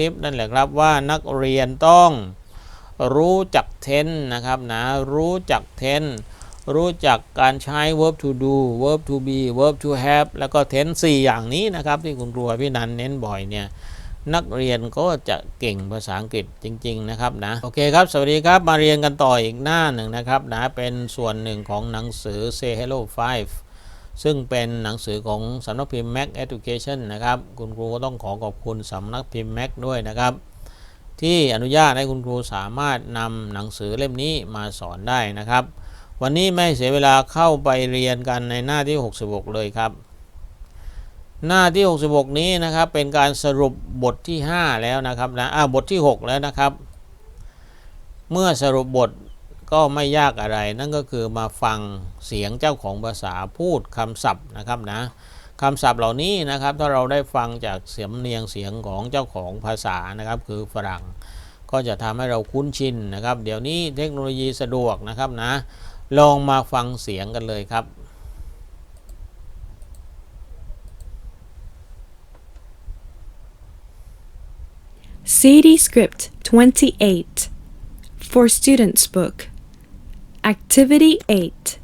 คลิปนั่นแหละครับว่านักเรียนต้องรู้จักเทนนะครับนะรู้จักเทนรู้จักการใช้ verb to do verb to be verb to have แล้วก็เทนสี่อย่างนี้นะครับที่คุณครูพี่นันเน้นบ่อยเนี่ยนักเรียนก็จะเก่งภาษาอังกฤษจริง ๆ นะครับนะโอเคครับ สวัสดีครับมาเรียนกันต่ออีกหน้าหนึ่งนะครับนะเป็นส่วนหนึ่งของหนังสือ Say Hello 5 ซึ่งเป็นหนังสือของสำนักพิมพ์ Mac Education นะครับ คุณครูก็ต้องขอขอบคุณสำนักพิมพ์ Mac ด้วยนะครับ ที่อนุญาตให้คุณครูสามารถนำหนังสือเล่มนี้มาสอนได้นะครับ วันนี้ไม่เสียเวลาเข้าไปเรียนกันในหน้าที่ 66 เลยครับ หน้าที่ 66 นี้นะครับเป็นการสรุปบทที่ 5 แล้วนะครับนะอ่าบทที่ 6 แล้วนะครับ เมื่อสรุปบท ก็ไม่ยากอะไรนั่นก็คือมาฟังเสียงเจ้าของภาษาพูดคำศัพท์นะครับนะคำศัพท์เหล่านี้นะครับถ้าเราได้ฟังจากเสียงเนียงเสียงของเจ้าของภาษานะครับคือฝรั่ง ก็จะทำให้เราคุ้นชินนะครับ เดี๋ยวนี้เทคโนโลยีสะดวกนะครับนะลองมาฟังเสียงกันเลยครับ CD Script 28 for Students Book. Activity 8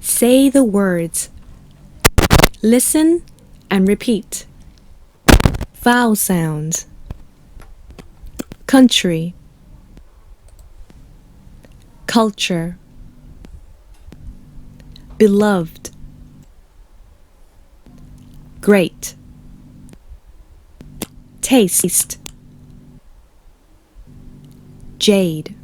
Say the words. Listen and repeat. Vowel sounds. Country. Culture. Beloved. Great. Taste. Jade.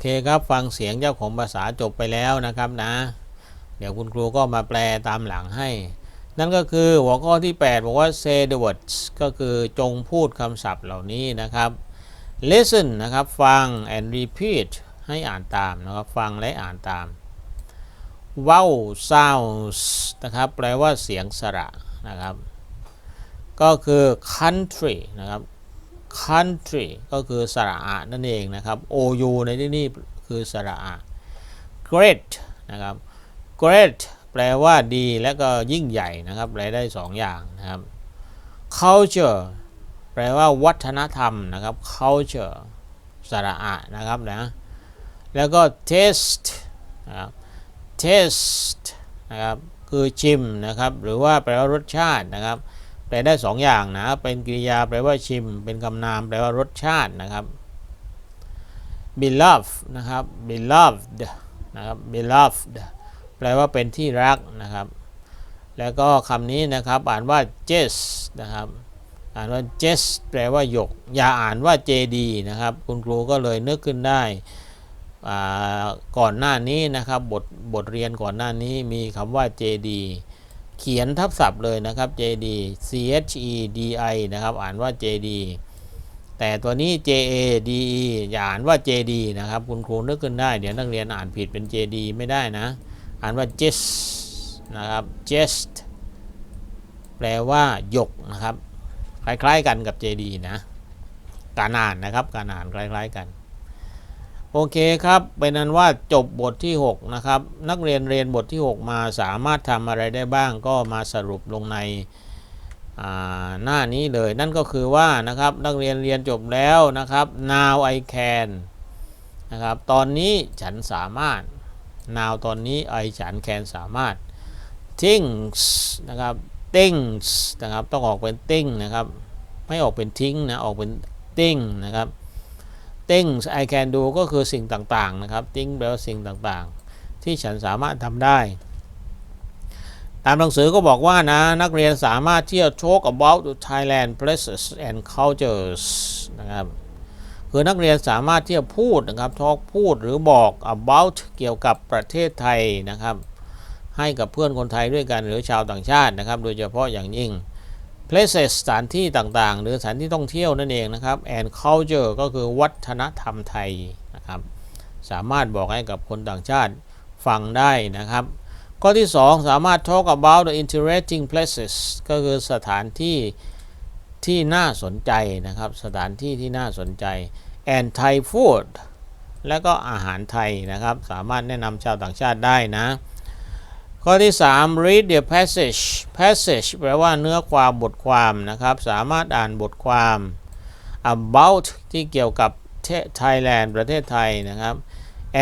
เคครับฟังเสียงเจ้าของภาษาจบไปแล้วนะครับนะ เดี๋ยวคุณครูก็มาแปลตามหลังให้ นั่นก็คือหัวข้อที่ 8 บอกว่า say the words ก็คือจงพูดคำศัพท์เหล่านี้นะครับ listen นะครับฟัง and repeat ให้อ่านตามนะครับฟังและอ่านตาม wow sounds นะครับแปลว่าเสียงสระนะครับ ก็คือ country นะครับ country ก็คือสระอะนั่นเองนะครับ ou ในที่นี่คือสระอะ great นะครับ great แปลว่าดีและก็ยิ่งใหญ่นะครับแปลได้สองอย่างนะครับ culture แปลว่าวัฒนธรรมนะครับ culture สระอะนะครับนะแล้วก็ taste นะครับ taste นะครับคือชิมนะครับ หรือว่าแปลว่ารสชาตินะครับ ลได้สองอย่างนะ เป็นกริยาแปลว่าชิม เป็นคำนามแปลว่ารสชาตินะครับ beloved นะครับ beloved นะครับ beloved แปลว่าเป็นที่รักนะครับ แล้วก็คำนี้นะครับอ่านว่า jess นะครับ อ่านว่า jess แปลว่าหยก อย่าอ่านว่า jd นะครับ คุณครูก็เลยนึกขึ้นได้ก่อนหน้านี้นะครับบทบทเรียนก่อนหน้านี้มีคำว่า jd เขียนทับศัพท์เลยนะครับ JD C H E D I นะครับ อ่านว่า JD แต่ตัวนี้ J A D E อย่าอ่านว่า JD นะครับ คุณครูนึกขึ้นได้ เดี๋ยวนักเรียนอ่านผิดเป็น JD ไม่ได้นะ อ่านว่า just นะครับ just แปลว่าหยกนะครับ คล้ายๆกันกับ JD นะ การอ่านนะครับ การอ่านคล้าย ๆกัน โอเคครับเป็นนั้นว่าจบบทที่ 6 นะครับ นักเรียนเรียนบทที่ 6 มาสามารถทำอะไรได้บ้างก็มาสรุปลงในหน้านี้เลย นั่นก็คือว่านะครับนักเรียนเรียนจบแล้วนะครับ now I can นะครับตอนนี้ฉันสามารถ now ตอนนี้ I ฉัน can สามารถ things นะครับ things นะครับต้องออกเป็น thing นะครับ ไม่ออกเป็นทิ้งนะ ออกเป็น thing นะครับ things I can do ก็คือสิ่งต่างๆนะครับ thing แปลว่าสิ่งต่างๆ ที่ฉันสามารถทำได้ ตามหนังสือก็บอกว่านะ นักเรียนสามารถที่จะ talk about the Thailand places and cultures นะครับคือนักเรียนสามารถที่จะพูดนะครับ talk พูดหรือบอก about เกี่ยวกับประเทศไทยนะครับ ให้กับเพื่อนคนไทยด้วยกันหรือชาวต่างชาตินะครับ โดยเฉพาะอย่างยิ่ง places สถานที่ต่างๆ หรือสถานที่ท่องเที่ยวนั่นเองนะครับ and culture ก็คือวัฒนธรรมไทยนะครับ สามารถบอกให้กับคนต่างชาติฟังได้นะครับ ข้อที่ 2 สามารถ talk about the interesting places ก็คือสถานที่ที่น่าสนใจนะครับ สถานที่ที่น่าสนใจ and Thai food และก็อาหารไทยนะครับ สามารถแนะนำชาวต่างชาติได้นะ ข้อที่ 3 read the passage passage แปลว่าเนื้อความบทความนะครับ สามารถอ่านบทความ about ที่เกี่ยวกับ Thailand ประเทศไทยนะครับ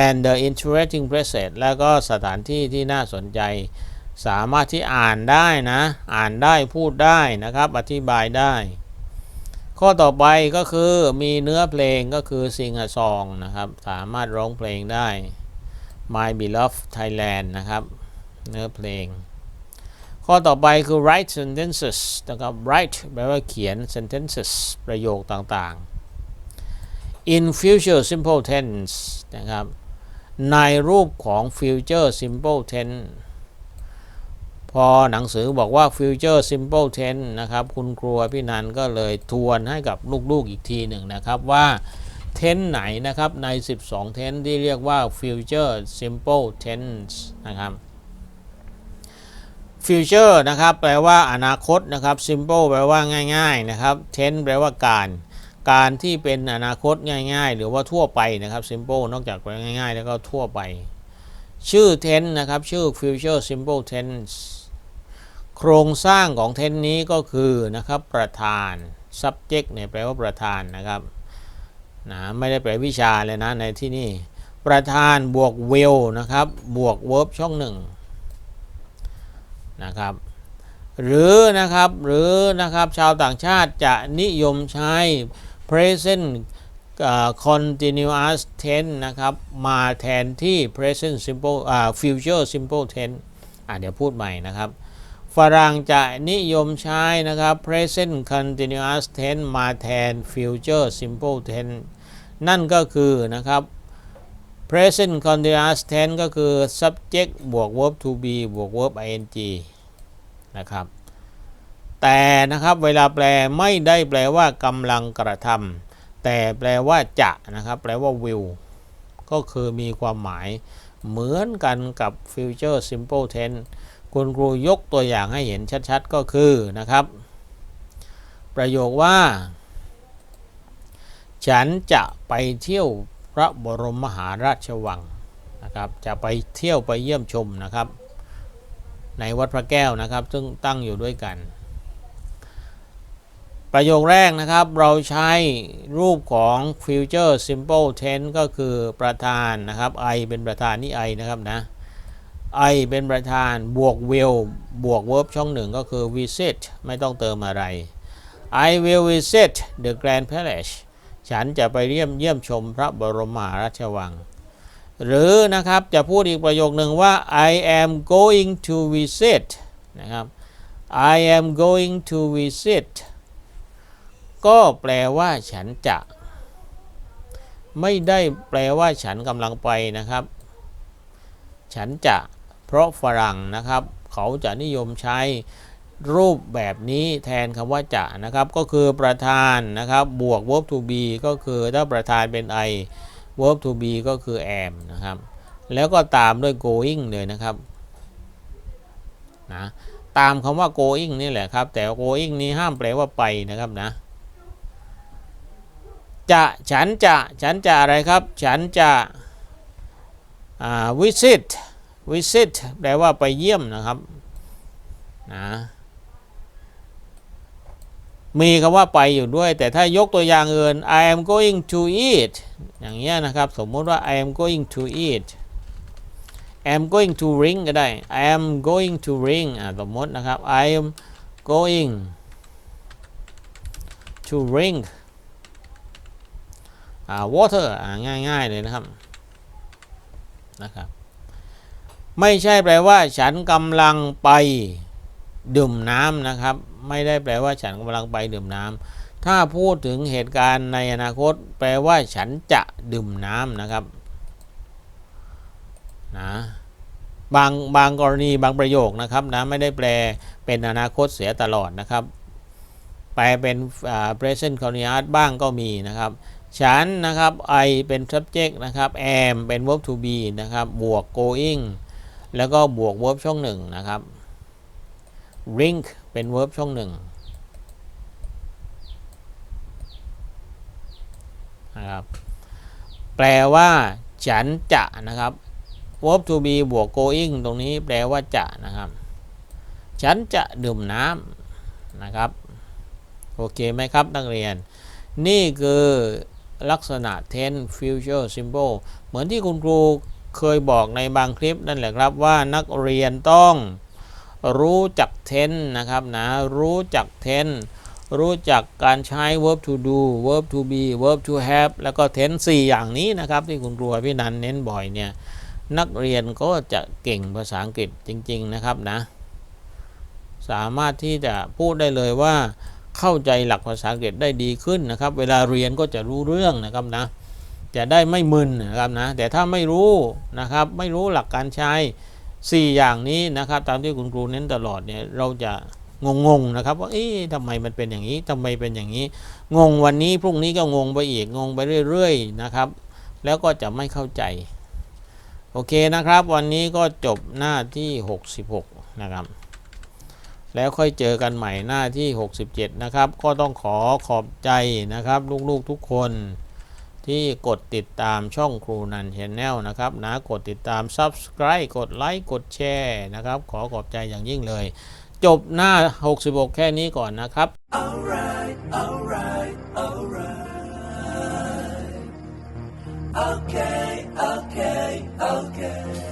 and the interesting places แล้วก็สถานที่ที่น่าสนใจ สามารถที่อ่านได้นะ อ่านได้พูดได้นะครับ อธิบายได้ ข้อต่อไปก็คือมีเนื้อเพลงก็คือ sing a song นะครับ สามารถร้องเพลงได้ My Beloved Thailand นะครับ เนื้อเพลง ข้อต่อไปคือ write sentences นะครับ write แปลว่าเขียน sentences ประโยคต่างๆ in future simple tense นะครับในรูปของ future simple tense พอหนังสือบอกว่า future simple tense นะครับ คุณครูพี่นันก็เลยทวนให้กับลูกๆอีกทีหนึ่งนะครับว่า tense ไหนนะครับใน 12 tense ที่เรียกว่า future simple tense นะครับ future นะครับแปลว่าอนาคตนะครับ simple แปลว่าง่ายๆนะครับ tense แปลว่าการ การที่เป็นอนาคตง่าย ๆ หรือว่าทั่วไปนะครับ simple นอกจากแปลง่าย ๆ แล้วก็ทั่วไป ชื่อ tense นะครับ ชื่อ future simple tense โครงสร้างของ tense นี้ก็คือนะครับประธาน subject เนี่ยแปลว่าประธานนะครับนะไม่ได้แปลวิชาเลยนะในที่นี่ประธานบวก will นะครับบวก verb ช่องหนึ่ง นะครับหรือนะครับหรือนะครับชาวต่างชาติจะนิยมใช้ present continuous tense นะครับมาแทนที่ present simple future simple tense อะเดี๋ยวพูดใหม่นะครับ ฝรั่งจะนิยมใช้นะครับ present continuous tense มาแทน future simple tense นั่นก็คือนะครับ present continuous tense ก็คือ subject บวก verb to be บวก verb ing นะครับ แต่นะครับเวลาแปลไม่ได้แปลว่ากำลังกระทำแต่แปลว่าจะนะครับ แปลว่า will ก็คือมีความหมายเหมือนกันกับ future simple tense คุณครูยกตัวอย่างให้เห็นชัดๆ ก็คือนะครับ ประโยคว่า ฉันจะไปเที่ยว พระบรมมหาราชวังนะครับ จะไปเที่ยวไปเยี่ยมชมนะครับ ในวัดพระแก้วนะครับ ซึ่งตั้งอยู่ด้วยกัน ประโยคแรกนะครับ เราใช้รูปของ future simple tense ก็คือประธานนะครับ I เป็นประธานนี่ I นะครับนะ I เป็นประธานบวก will บวก verb ช่องหนึ่งก็คือ visit ไม่ต้องเติมอะไร I will visit the Grand Palace ฉันจะไปเยี่ยมเยี่ยมชมพระบรมมหาราชวัง หรือนะครับจะพูดอีกประโยคหนึ่งว่า I am going to visit นะครับ I am going to visit ก็แปลว่าฉันจะ ไม่ได้แปลว่าฉันกำลังไปนะครับ ฉันจะ เพราะฝรั่งนะครับ เขาจะนิยมใช้ รูปแบบนี้แทนคำว่าจะนะครับ ก็คือประธานนะครับบวก verb to be ก็คือถ้าประธานเป็น I verb to be ก็คือ am นะครับ แล้วก็ตามด้วย going เลยนะครับนะตามคำว่า going นี่แหละครับ แต่ going นี้ห้ามแปลว่าไปนะครับนะ จะฉันจะฉันจะอะไรครับ ฉันจะ visit visit แปลว่าไปเยี่ยมนะครับนะ มีคำว่าไปอยู่ด้วย แต่ถ้ายกตัวอย่างอื่น I am going to eat อย่างเงี้ยนะครับ สมมติว่า I am going to eat I am going to ring ก็ได้ I am going to ring อ่าสมมตินะครับ I am going to ring อ่า water อ่าง่ายๆเลยนะครับนะครับ ไม่ใช่แปลว่า ฉันกำลังไป ดื่มน้ำนะครับ ไม่ได้แปลว่าฉันกำลังไปดื่มน้ำถ้าพูดถึงเหตุการณ์ในอนาคต แปลว่าฉันจะดื่มน้ำนะครับนะบางบางกรณีบางประโยคนะครับนะไม่ได้แปลเป็นอนาคตเสียตลอดนะครับ แปลเป็น present continuous บ้างก็มีนะครับ ฉันนะครับ I เป็น subject นะครับ am เป็น verb to be นะครับ บวก going แล้วก็บวก verb ช่องหนึ่งนะครับ ring เป็น verb ช่องหนึ่งนะครับแปลว่า ฉันจะนะครับ verb to be บวก going ตรงนี้แปลว่าจะนะครับ ฉันจะดื่มน้ำนะครับ โอเคไหมครับนักเรียน นี่คือลักษณะ tense future simple เหมือนที่คุณครูเคยบอกในบางคลิปนั่นแหละครับว่านักเรียนต้อง รู้จัก tense นะครับนะรู้จัก tense รู้จักการใช้ verb to do verb to be verb to have แล้วก็ tense 4อย่างนี้นะครับที่คุณครูพี่นันเน้นบ่อยเนี่ยนักเรียนก็จะเก่งภาษาอังกฤษจริง ๆนะครับนะ สามารถที่จะพูดได้เลยว่าเข้าใจหลักภาษาอังกฤษได้ดีขึ้นนะครับ เวลาเรียนก็จะรู้เรื่องนะครับนะ จะได้ไม่มึนนะครับนะ แต่ถ้าไม่รู้นะครับ ไม่รู้หลักการใช้ 4 อย่างนี้นะครับ ตามที่คุณครูเน้นตลอดเนี่ยเราจะงงๆนะครับว่าเอ๊ะทำไมมันเป็นอย่างนี้ทำไมเป็นอย่างนี้ งงวันนี้พรุ่งนี้ก็งงไปอีกงงไปเรื่อย ๆ นะครับ แล้วก็จะไม่เข้าใจ โอเคนะครับ วันนี้ก็จบหน้าที่ 66 นะครับ แล้วค่อยเจอกันใหม่หน้าที่ 67 นะครับ ก็ต้องขอขอบใจนะครับ ลูกๆทุกคน ที่กดติดตามช่องครูนันชนแนลนะครับนะกดติดตาม Subscribe กดไลค์กดแชร์นะครับ ขอขอบใจอย่างยิ่งเลย จบหน้า 66 แค่นี้ก่อนนะครับ Alright, alright, alright. Okay, okay, okay.